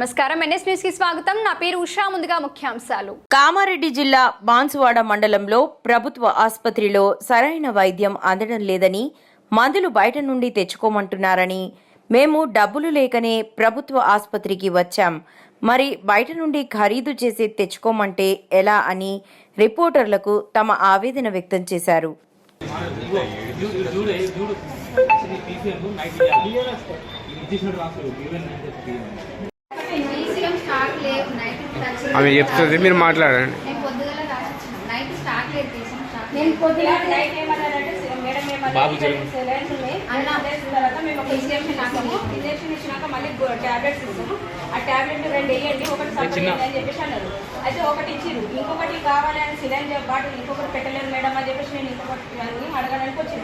నమస్కారం. ఎన్ఎస్ న్యూస్కి స్వాగతం. నా పేరు ఉషా. ముందుగా ముఖ్యాంశాలు. కామారెడ్డి జిల్లా బాన్సువాడ మండలంలో ప్రభుత్వ ఆసుపత్రిలో సరైన వైద్యం అందడం లేదని మందులు బయట నుండి తెచ్చుకోమంటున్నారని మేము డబ్బులు లేకనే ప్రభుత్వ ఆసుపత్రికి వచ్చాం. మరి బయట నుండి ఖరీదు చేసి తెచ్చుకోమంటే ఎలా అని రిపోర్టర్లకు తమ ఆవేదన వ్యక్తం చేశారు. ఆమె చెప్తుంది మీరు మాట్లాడండి. బాబు ఇంజక్షన్ ఇచ్చినాక మళ్ళీ టాబ్లెట్స్ ఇస్తాము ఆ టాబ్లెట్ రెండు వేయండి ఒకటి సపరేట్. అని చెప్పేసి అన్నారు. అయితే ఒకటి ఇచ్చిరు ఇంకొకటి కావాలి అని సిలైన్ బాటిల్ ఇంకొకటి పెట్టలేరు మేడం అని చెప్పేసి నేను ఇంకొకటి అడగడానికి వచ్చిన.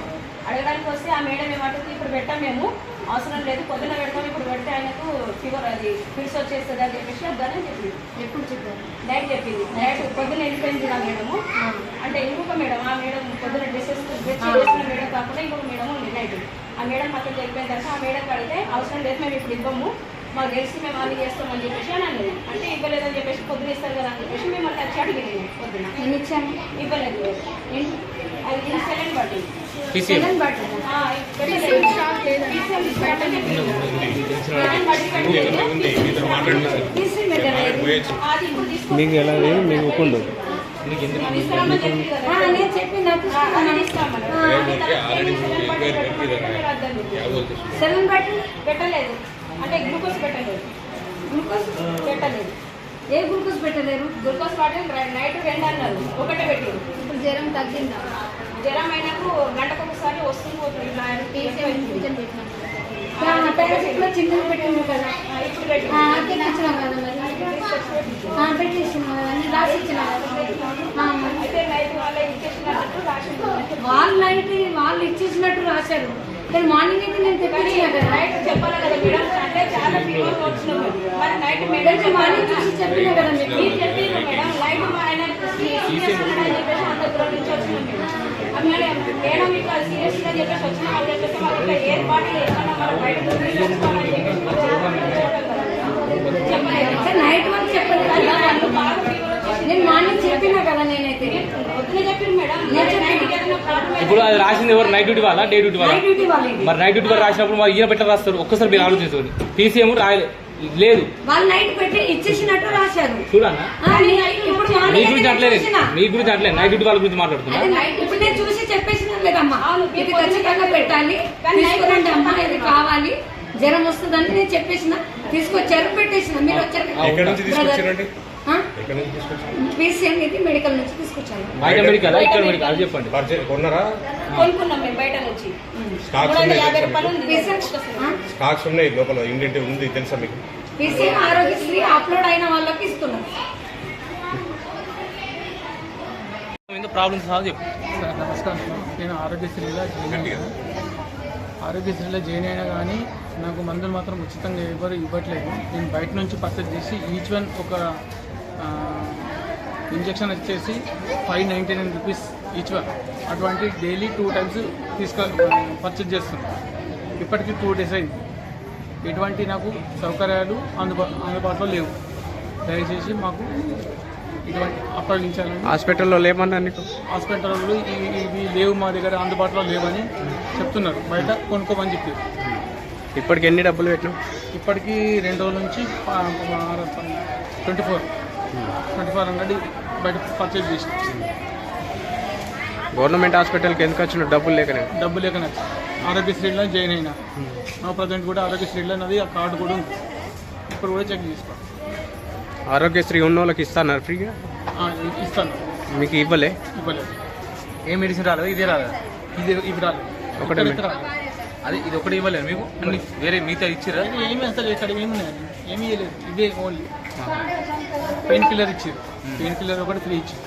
అడగడానికి వస్తే ఆ మేడం ఏమంటుంది ఇప్పుడు పెట్టాం మేము. అవసరం లేదు. పొద్దున పెడతాం ఇప్పుడు పెడితే ఆయనకు ఫీవర్ అది ఫిల్స్ వచ్చేస్తుంది అని చెప్పేసి వద్దని చెప్పింది ఎప్పుడు చెప్పారు? నైట్ చెప్పింది నైట్ పొద్దున వెళ్ళిపోయింది మేడము. అంటే ఇంకొక మేడం ఆ మేడం పొద్దున డ్రెస్సెస్ డ్రెస్ చేసిన మేడం కాకుండా ఇంకొక మేడం ఉంది నైట్ ఆ మేడం పక్కన వెళ్ళిపోయిన తర్వాత ఆ మేడం అడిగితే అవసరం లేదు మేము ఇప్పుడు ఇవ్వము. మాకు తెలిసి మేము అన్ని చేస్తామని చెప్పేసి అని అన్నది. అంటే ఇవ్వలేదని చెప్పేసి పొద్దున ఇస్తారు కదా అని చెప్పేసి మేము వచ్చి అడిగింది పొద్దున ఇచ్చాను ఇవ్వలేదు. మీకు ఎలా లేదు మీకు. సెవెన్ బట్టలు పెట్టలేదు. అంటే గ్లూకోజ్ పెట్టలేదు. గ్లూకోజ్ పెట్టలేదు. ఏ గ్లూకోజ్ పెట్టలేరు? గ్లూకోజ్ బాటిల్ ర- నైట్ రెండు అన్నారు ఒకటే పెట్టారు ఇప్పుడు జ్వరం తగ్గిందా? జ్వరం అయినకు గంటకు ఒకసారి వస్తుంది పోతుంది ఇట్లా చిన్నది పెట్టింది కదా. ఇప్పుడు నేను వాళ్ళ నైట్ వాళ్ళు ఇచ్చేసినట్టు రాశారు. కానీ మార్నింగ్ అయితే నేను తెప్పించిన కదా. నైట్ చెప్పాలి కదా మేడం. అంటే చాలా ఫీవర్ వచ్చినాం మరి నైట్ మేడం కొంచెం మార్నింగ్ చూసి చెప్పిన కదా మీరు చెప్పారు మేడం? నైట్ మా ఆయన చెప్పేసి అంత దూరం నుంచి వచ్చినాం మేము అమ్మాయి మేడం ఇట్లా సీరియస్గా చెప్పేసి వచ్చినా వాళ్ళు చెప్పేసి వాళ్ళు ఇట్లా ఏ బాటిల్ ఏమన్నా మనం బయట తీసుకోవాలని చెప్పేసి చెప్పలేదు కానీ నైట్ వరకు చెప్పలేదు కదా? వాళ్ళు బాగా ఫీవర్ వచ్చేసి నేను మార్నింగ్ చెప్పినా కదా నేనైతే. పొద్దున చెప్పింది మేడం. నైట్ ఏదైనా ప్రాబ్లం ఇప్పుడు అది రాసింది ఎవరు? నైట్ డ్యూటీ వాళ్ళ? డే డ్యూటీ వాళ్ళ? మరి నైట్ డ్యూటీ వాళ్ళు రాసినప్పుడు మరి ఈయన పెట్ట రాస్తారు? ఒక్కసారి మీరు ఆలోచించుకోండి. పీసీఎం రాయలే. లేదు. వాళ్ళు నైట్ పెట్టి ఇచ్చేసినట్టు రాశారు. చూడన్నా ఆ, నేను ఇప్పుడు మీ గురించి అట్లేదు చూసినా. మీ గురించి అట్లేదు నైట్ డ్యూటీ వాళ్ళ గురించి మాట్లాడుతున్నా. ఇప్పుడు నేను చూసి చెప్పేసిన లేదమ్మా ఇది ఖచ్చితంగా పెట్టాలి. తీసుకురండి అమ్మా ఇది కావాలి. జ్వరం వస్తుందని నేను చెప్పేసిన. తీసుకొచ్చారు పెట్టేసిన. మీరు వచ్చారు ఎక్కడి నుంచి తీసుకొచ్చారండి ఆ? ఎక్కడి నుంచి తీసుకొచ్చారు? పీసీఎం ఇది మెడికల్ నుంచి తీసుకొచ్చాను బయట మెడికల్ ఇక్కడ మెడికల్ అది చెప్పండి. పర్చే కొన్నారా? కొనుక్కున్నాం మేము బయట నుంచి. స్టాక్స్ మూడు వందల ఉన్నాయి యాభై తెలుసా రూపాయలు మీకు? ఉంది. పీసీఎం స్టాక్స్ ఉన్నాయి లోపల ఇంటింటి ఉంది తెలుసా మీకు? పీసీఎం ఆరోగ్యశ్రీ అప్లోడ్ అయిన వాళ్ళకి ఇస్తున్నాం. ప్రాబ్లమ్స్ సాల్వ్ చెప్పు. సార్ నమస్కారం. నేను ఆరోగ్యశ్రీలో ఆరోగ్యశ్రీలో జాయిన్ అయినా కానీ నాకు మందులు మాత్రం ఉచితంగా ఎవరు ఇవ్వట్లేదు. నేను బయట నుంచి పర్చేజ్ చేసి ఈచ్ వన్ ఒక ఇంజెక్షన్ వచ్చేసి five ninety nine rupees each one. అటువంటి డైలీ టూ టైమ్స్ తీసుకో పర్చేజ్ చేస్తున్నాను ఇప్పటికీ టూ డేస్ అయింది. ఎటువంటి నాకు సౌకర్యాలు అందుబా అందుబాటులో లేవు. దయచేసి మాకు ఇటువంటి అప్పగించాలని హాస్పిటల్లో లేమన్నా నీకు? హాస్పిటల్లో ఇవి లేవు మా దగ్గర అందుబాటులో లేవని చెప్తున్నారు. బయట కొనుక్కోమని చెప్పి ఇప్పటికి ఎన్ని డబ్బులు పెట్టినావు? ఇప్పటికీ రెండు రోజుల నుంచి twenty four. Twenty four hundred బయట పర్చేజ్ చేసి గవర్నమెంట్ హాస్పిటల్కి ఎందుకు వచ్చిన డబ్బులు లేకనే. డబ్బు లేక నచ్చి ఆరోగ్యశ్రీలో జాయిన్ అయినా. నా ప్రజెంట్ కూడా ఆరోగ్యశ్రీలో నాది ఆ కార్డు కూడా ఉంది. ఇప్పుడు కూడా చెక్ చేసుకో ఆరోగ్యశ్రీ ఉన్న వాళ్ళకి ఇస్తాను? ఫ్రీగా? ఇస్తాను. మీకు ఇవ్వలే? ఇవ్వలేదు ఏ మెడిసిన్ రాలేదు? ఇదే రాలేదు. ఇది ఇవి రాలేదు. ఒకటే. అది ఇది ఒకటి ఇవ్వలేదు. మీకు అన్ని వేరే మిగతా ఇచ్చిరా ఏమీ అసలు ఇక్కడ ఏమి ఏమీ ఇవ్వలేదు ఇవే ఓన్లీ పెయిన్ కిల్లర్ ఇచ్చారు పెయిన్ కిల్లర్ ఒకటి ఫ్రీ ఇచ్చారు